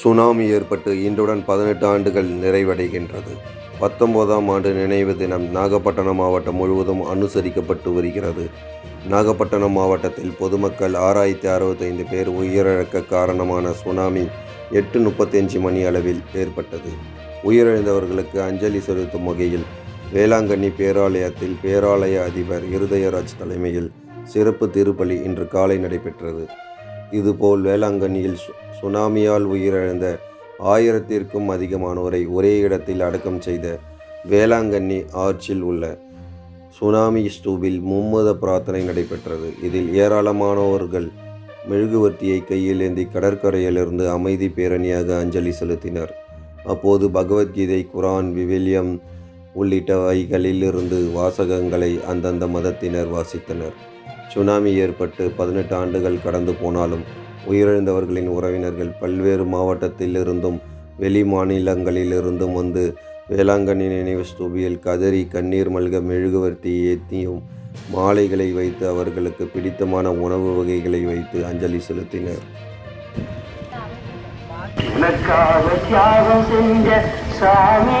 Tsunami ஏற்பட்டு இன்றுடன் பதினெட்டு ஆண்டுகள் நிறைவடைகின்றது. பத்தொன்பதாம் ஆண்டு நினைவு தினம் நாகப்பட்டினம் மாவட்டம் முழுவதும் அனுசரிக்கப்பட்டு வருகிறது. நாகப்பட்டினம் மாவட்டத்தில் பொதுமக்கள் ஆறாயிரத்தி அறுபத்தைந்து பேர் உயிரிழக்க காரணமான சுனாமி எட்டு முப்பத்தஞ்சு மணி அளவில் ஏற்பட்டது. உயிரிழந்தவர்களுக்கு அஞ்சலி செலுத்தும் வகையில் வேளாங்கண்ணி பேராலயத்தில் பேராலய அதிபர் இருதயராஜ் தலைமையில் சிறப்பு திருப்பலி இன்று காலை நடைபெற்றது. இதுபோல் வேளாங்கண்ணியில் சு- சுனாமியால் உயிரிழந்த ஆயிரத்திற்கும் அதிகமானோரை ஒரே இடத்தில் அடக்கம் செய்த வேளாங்கண்ணி ஆர்ச்சில் உள்ள சுனாமி ஸ்தூபில் மும்மத பிரார்த்தனை நடைபெற்றது. இதில் ஏராளமானோர்கள் மெழுகுவர்த்தியை கையில் ஏந்தி கடற்கரையிலிருந்து அமைதி பேரணியாக அஞ்சலி செலுத்தினர். அப்போது பகவத்கீதை குரான் விவிலியம் உள்ளிட்டவைகளிலிருந்து வாசகங்களை அந்தந்த மதத்தினர் வாசித்தனர். சுனாமி ஏற்பட்டு பதினெட்டு ஆண்டுகள் கடந்து போனாலும் உயிரிழந்தவர்களின் உறவினர்கள் பல்வேறு மாவட்டத்திலிருந்தும் வெளி மாநிலங்களிலிருந்தும் வந்து வேளாங்கண்ணி நினைவு ஸ்தூபியில் கதறி கண்ணீர் மல்க மெழுகுவர்த்தி ஏற்றியும் மாலைகளை வைத்து அவர்களுக்கு பிடித்தமான உணவு வகைகளை வைத்து அஞ்சலி செலுத்தினர். தியாகம் செஞ்ச சாமி.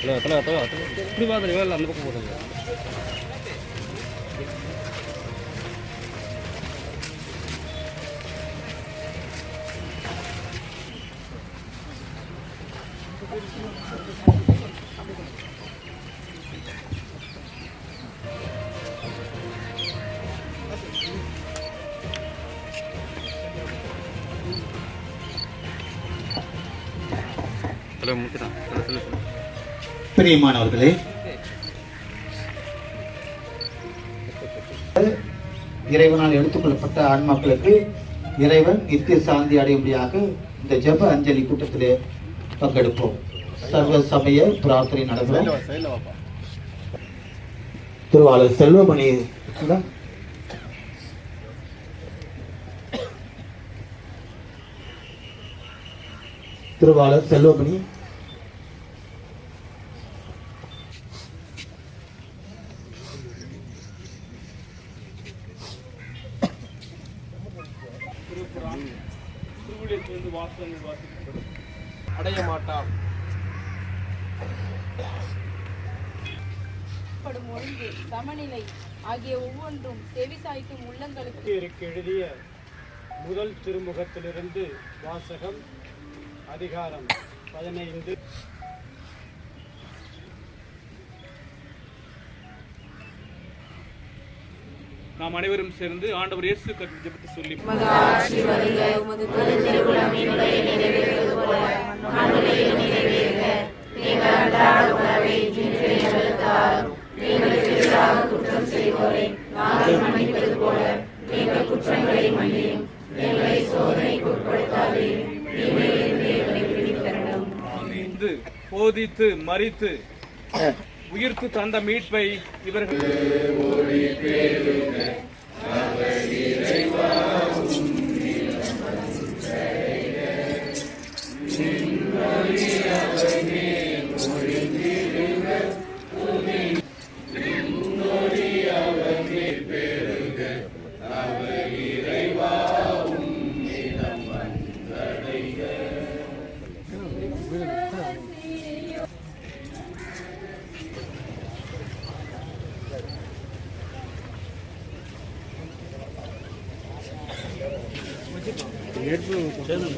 தலைவா தலைவா தலைவா இப்படி பார்த்துருவா இல்லை அந்த பக்கம் போடுங்க தலைவா முடிக்கலாம் பிரியமானவர்களே இறைவனால் எடுத்துக்கொள்ளப்பட்ட ஆன்மாக்களுக்கு இறைவன் நித்திய சாந்தி அடையும்படியாக இந்த ஜெப அஞ்சலி கூட்டத்திலே பங்கெடுப்போம். சர்வ சமய பிரார்த்தனை நடக்கிறோம். திருவாளர் செல்வமணி திருவாளர் செல்வமணி திருவிழித்திலிருந்து வாசகங்கள் வாசிக்கப்படும் அடைய மாட்டான் படும் ஒழுங்கு சமநிலை ஆகிய ஒவ்வொன்றும் செவிசாய்க்கும் உள்ளங்களுக்கு இருக்கு எழுதிய முதல் திருமுகத்திலிருந்து வாசகம் அதிகாரம் பதினைந்து நாம் அனைவரும் சேர்ந்து ஆண்டவர் இயேசு கற்று ஜெபித்து சொல்லி இருந்து போதித்து மறித்து உயிர்த்து தந்த மீட்பை இவர்கள் 일부 저는